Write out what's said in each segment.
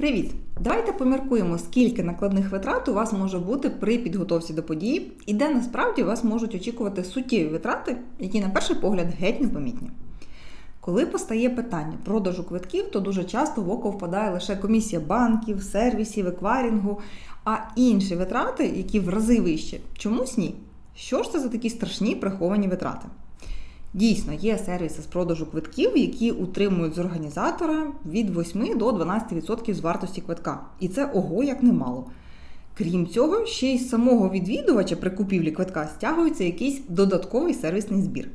Привіт! Давайте поміркуємо, скільки накладних витрат у вас може бути при підготовці до події, і де насправді вас можуть очікувати суттєві витрати, які на перший погляд геть непомітні. Коли постає питання продажу квитків, то дуже часто в око впадає лише комісія банків, сервісів, еквайрінгу, а інші витрати, які в рази вищі, чомусь ні. Що ж це за такі страшні приховані витрати? Дійсно, є сервіси з продажу квитків, які утримують з організатора від 8 до 12% з вартості квитка. І це ого як немало. Крім цього, ще й з самого відвідувача при купівлі квитка стягується якийсь додатковий сервісний збір.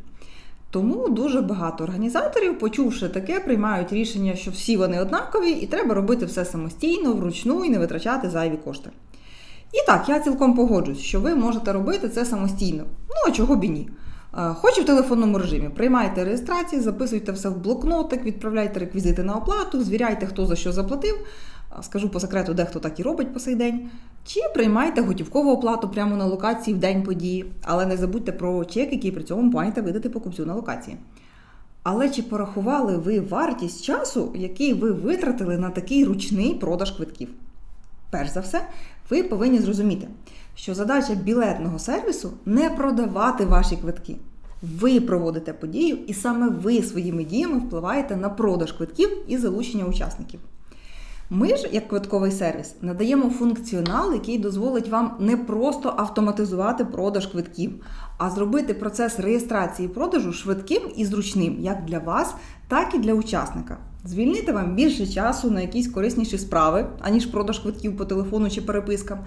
Тому дуже багато організаторів, почувши таке, приймають рішення, що всі вони однакові, і треба робити все самостійно, вручну і не витрачати зайві кошти. І так, я цілком погоджуюсь, що ви можете робити це самостійно. Ну а чого б і ні. Хоч в телефонному режимі. Приймайте реєстрації, записуйте все в блокнотик, відправляйте реквізити на оплату, звіряйте, хто за що заплатив. Скажу по секрету, дехто так і робить по сей день. Чи приймайте готівкову оплату прямо на локації в день події, але не забудьте про чек, який при цьому маєте видати покупцю на локації. Але чи порахували ви вартість часу, який ви витратили на такий ручний продаж квитків? Перш за все, ви повинні зрозуміти, що задача білетного сервісу не продавати ваші квитки. Ви проводите подію, і саме ви своїми діями впливаєте на продаж квитків і залучення учасників. Ми ж, як квитковий сервіс, надаємо функціонал, який дозволить вам не просто автоматизувати продаж квитків, а зробити процес реєстрації продажу швидким і зручним як для вас, так і для учасника. Звільнити вам більше часу на якісь корисніші справи, аніж продаж квитків по телефону чи перепискам,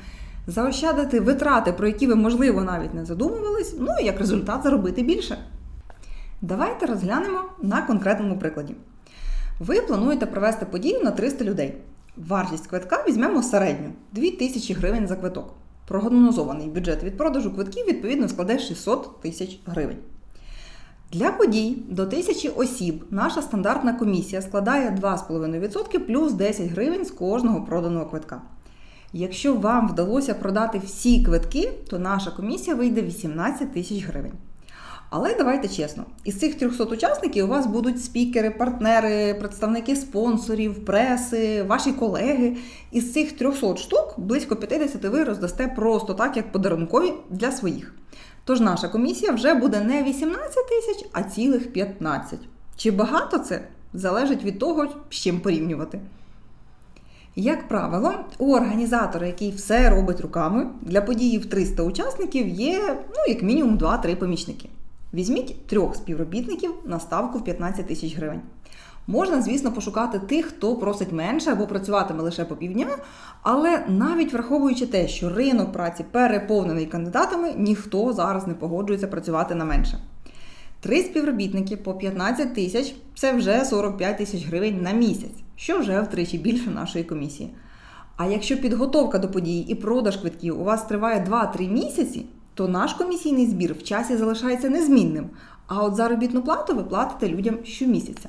заощадити витрати, про які ви, можливо, навіть не задумувались, ну і як результат заробити більше. Давайте розглянемо на конкретному прикладі. Ви плануєте провести подію на 300 людей. Вартість квитка візьмемо середню 2000 гривень за квиток. Прогнозований бюджет від продажу квитків відповідно складе 600 тисяч гривень. Для подій до 1000 осіб наша стандартна комісія складає 2,5% плюс 10 гривень з кожного проданого квитка. Якщо вам вдалося продати всі квитки, то наша комісія вийде 18 тисяч гривень. Але давайте чесно, із цих 300 учасників у вас будуть спікери, партнери, представники спонсорів, преси, ваші колеги. Із цих 300 штук близько 50 ви роздасте просто так, як подарункові для своїх. Тож наша комісія вже буде не 18 тисяч, а цілих 15. Чи багато це залежить від того, з чим порівнювати. Як правило, у організатора, який все робить руками, для події в 300 учасників є ну, як мінімум 2-3 помічники. Візьміть трьох співробітників на ставку в 15 тисяч гривень. Можна, звісно, пошукати тих, хто просить менше або працюватиме лише по півдня, але навіть враховуючи те, що ринок праці переповнений кандидатами, ніхто зараз не погоджується працювати на менше. Три співробітники по 15 тисяч це вже 45 тисяч гривень на місяць, що вже втричі більше нашої комісії. А якщо підготовка до події і продаж квитків у вас триває 2-3 місяці, то наш комісійний збір в часі залишається незмінним, а от заробітну плату ви платите людям щомісяця.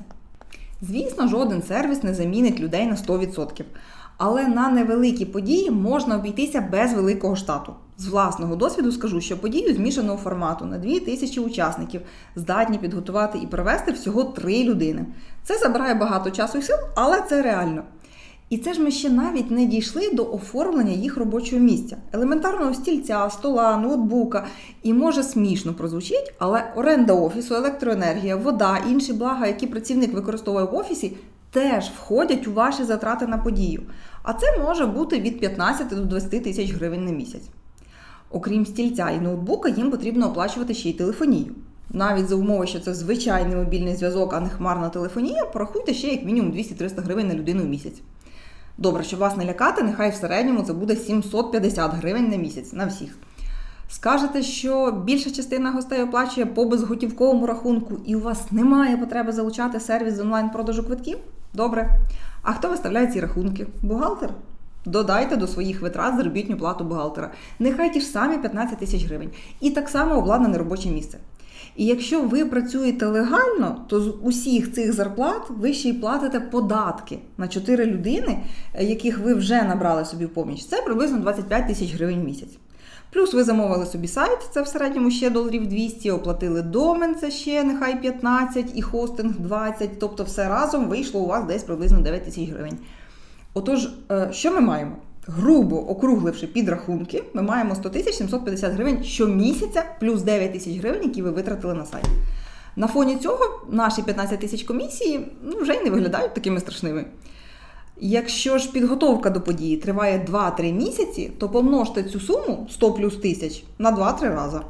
Звісно, жоден сервіс не замінить людей на 100%. Але на невеликі події можна обійтися без великого штату. З власного досвіду скажу, що подію змішаного формату на 2000 учасників здатні підготувати і провести всього 3 людини. Це забирає багато часу і сил, але це реально. І це ж ми ще навіть не дійшли до оформлення їх робочого місця, елементарного стільця, стола, ноутбука. І може смішно прозвучить, але оренда офісу, електроенергія, вода, інші блага, які працівник використовує в офісі, теж входять у ваші затрати на подію. А це може бути від 15 до 20 тисяч гривень на місяць. Окрім стільця і ноутбука, їм потрібно оплачувати ще й телефонію. Навіть за умови, що це звичайний мобільний зв'язок, а не хмарна телефонія, порахуйте ще як мінімум 200-300 гривень на людину в місяць. Добре, щоб вас не лякати, нехай в середньому це буде 750 гривень на місяць на всіх. Скажете, що більша частина гостей оплачує по безготівковому рахунку, і у вас немає потреби залучати сервіс з онлайн-продажу квитків? Добре. А хто виставляє ці рахунки? Бухгалтер? Додайте до своїх витрат заробітню плату бухгалтера. Нехай ті ж самі 15 тисяч гривень. І так само обладнане робоче місце. І якщо ви працюєте легально, то з усіх цих зарплат ви ще й платите податки на 4 людини, яких ви вже набрали собі в поміч. Це приблизно 25 тисяч гривень в місяць. Плюс ви замовили собі сайт, це в середньому ще доларів 200, оплатили домен, це ще нехай 15 і хостинг 20, тобто все разом вийшло у вас десь приблизно 9 тисяч гривень. Отож, е, що ми маємо? Грубо округливши підрахунки, ми маємо 100 тисяч 750 гривень щомісяця, плюс 9 тисяч гривень, які ви витратили на сайт. На фоні цього наші 15 тисяч комісії ну, вже й не виглядають такими страшними. Якщо ж підготовка до події триває 2-3 місяці, то помножте цю суму 100 плюс тисяч на 2-3 рази.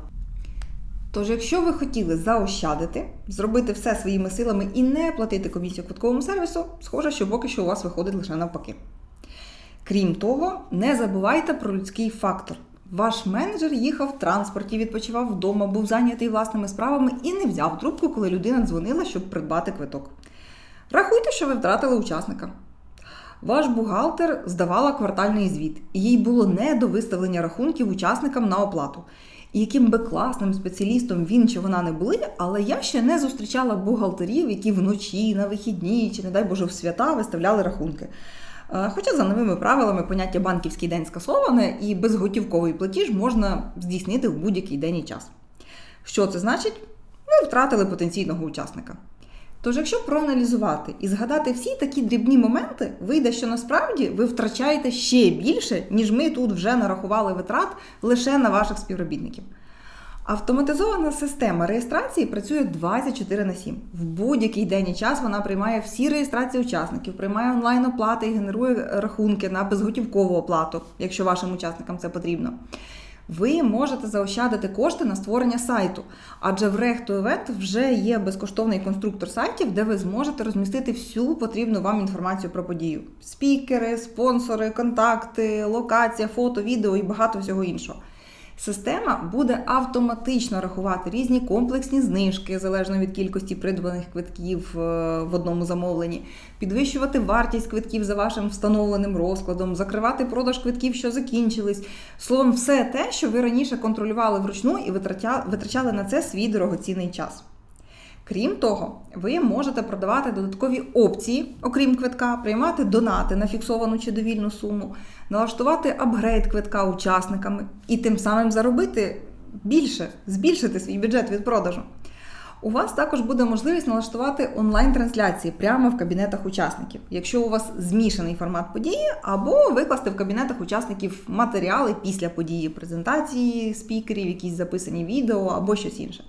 Тож, якщо ви хотіли заощадити, зробити все своїми силами і не платити комісію квитковому сервісу, схоже, що поки що у вас виходить лише навпаки. Крім того, не забувайте про людський фактор. Ваш менеджер їхав в транспорті, відпочивав вдома, був зайнятий власними справами і не взяв трубку, коли людина дзвонила, щоб придбати квиток. Рахуйте, що ви втратили учасника. Ваш бухгалтер здавала квартальний звіт, і їй було не до виставлення рахунків учасникам на оплату. І яким би класним спеціалістом він чи вона не були, але я ще не зустрічала бухгалтерів, які вночі, на вихідні чи, не дай Боже, в свята виставляли рахунки. Е, Хоча за новими правилами поняття банківський день скасоване, і безготівковий платіж можна здійснити в будь-який день і час. Що це значить? Ви втратили потенційного учасника. Тож, якщо проаналізувати і згадати всі такі дрібні моменти, вийде, що насправді ви втрачаєте ще більше, ніж ми тут вже нарахували витрат лише на ваших співробітників. Автоматизована система реєстрації працює 24 на 7. В будь-який день і час вона приймає всі реєстрації учасників, приймає онлайн-оплати і генерує рахунки на безготівкову оплату, якщо вашим учасникам це потрібно. Ви можете заощадити кошти на створення сайту, адже в Event вже є безкоштовний конструктор сайтів, де ви зможете розмістити всю потрібну вам інформацію про подію: спікери, спонсори, контакти, локація, фото, відео і багато всього іншого. Система буде автоматично рахувати різні комплексні знижки залежно від кількості придбаних квитків е, в одному замовленні, підвищувати вартість квитків за вашим встановленим розкладом, закривати продаж квитків, що закінчились. Словом, все те, що ви раніше контролювали вручну і витрачали на це свій дорогоцінний час. Крім того, ви можете продавати додаткові опції, окрім квитка, приймати донати на фіксовану чи довільну суму, налаштувати апгрейд квитка учасниками і тим самим заробити більше, збільшити свій бюджет від продажу. У вас також буде можливість налаштувати онлайн-трансляції прямо в кабінетах учасників, якщо у вас змішаний формат події, або викласти в кабінетах учасників матеріали після події, презентації спікерів, якісь записані відео або щось інше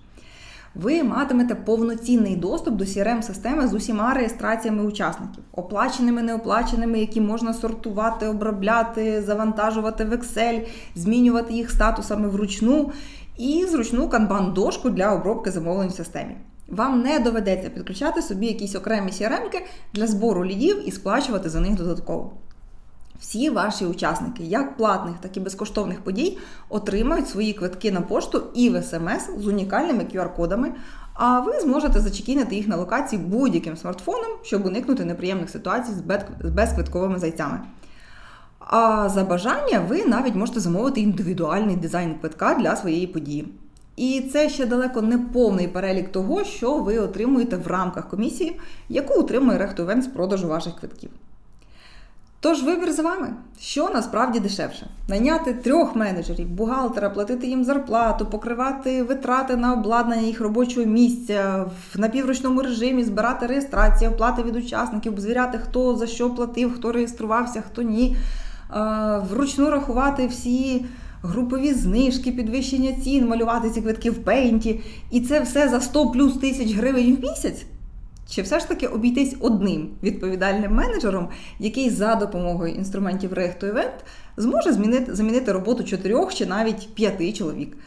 ви матимете повноцінний доступ до crm системи з усіма реєстраціями учасників, оплаченими, неоплаченими, які можна сортувати, обробляти, завантажувати в Excel, змінювати їх статусами вручну і зручну канбан-дошку для обробки замовлень в системі. Вам не доведеться підключати собі якісь окремі CRM для збору лідів і сплачувати за них додатково. Всі ваші учасники, як платних, так і безкоштовних подій, отримають свої квитки на пошту і в смс з унікальними QR-кодами. А ви зможете зачекінити їх на локації будь-яким смартфоном, щоб уникнути неприємних ситуацій з безквитковими зайцями. А за бажання ви навіть можете замовити індивідуальний дизайн квитка для своєї події. І це ще далеко не повний перелік того, що ви отримуєте в рамках комісії, яку утримує Рехтовен з продажу ваших квитків. Тож вибір з вами, що насправді дешевше: найняти трьох менеджерів, бухгалтера, платити їм зарплату, покривати витрати на обладнання їх робочого місця, в напівручному режимі збирати реєстрації, оплати від учасників, звіряти, хто за що платив, хто реєструвався, хто ні, вручну рахувати всі. Групові знижки, підвищення цін, малювати ці квитки в пейнті. І це все за 100 плюс тисяч гривень в місяць. Чи все ж таки обійтись одним відповідальним менеджером, який за допомогою інструментів React Event зможе змінити, замінити роботу чотирьох чи навіть п'яти чоловік?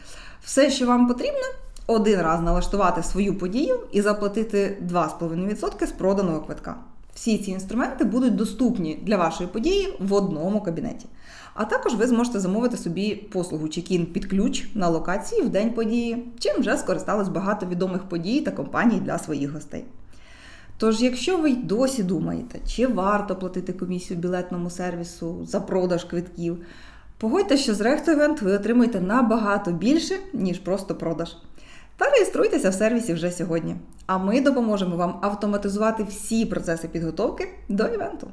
Все, що вам потрібно, один раз налаштувати свою подію і заплатити 2,5% з проданого квитка. Всі ці інструменти будуть доступні для вашої події в одному кабінеті. А також ви зможете замовити собі послугу чекін під ключ на локації в день події, чим вже скористалось багато відомих подій та компаній для своїх гостей. Тож, якщо ви й досі думаєте, чи варто платити комісію білетному сервісу за продаж квитків, погодьте, що з Рехтовент ви отримуєте набагато більше, ніж просто продаж. Та реєструйтеся в сервісі вже сьогодні. А ми допоможемо вам автоматизувати всі процеси підготовки до івенту.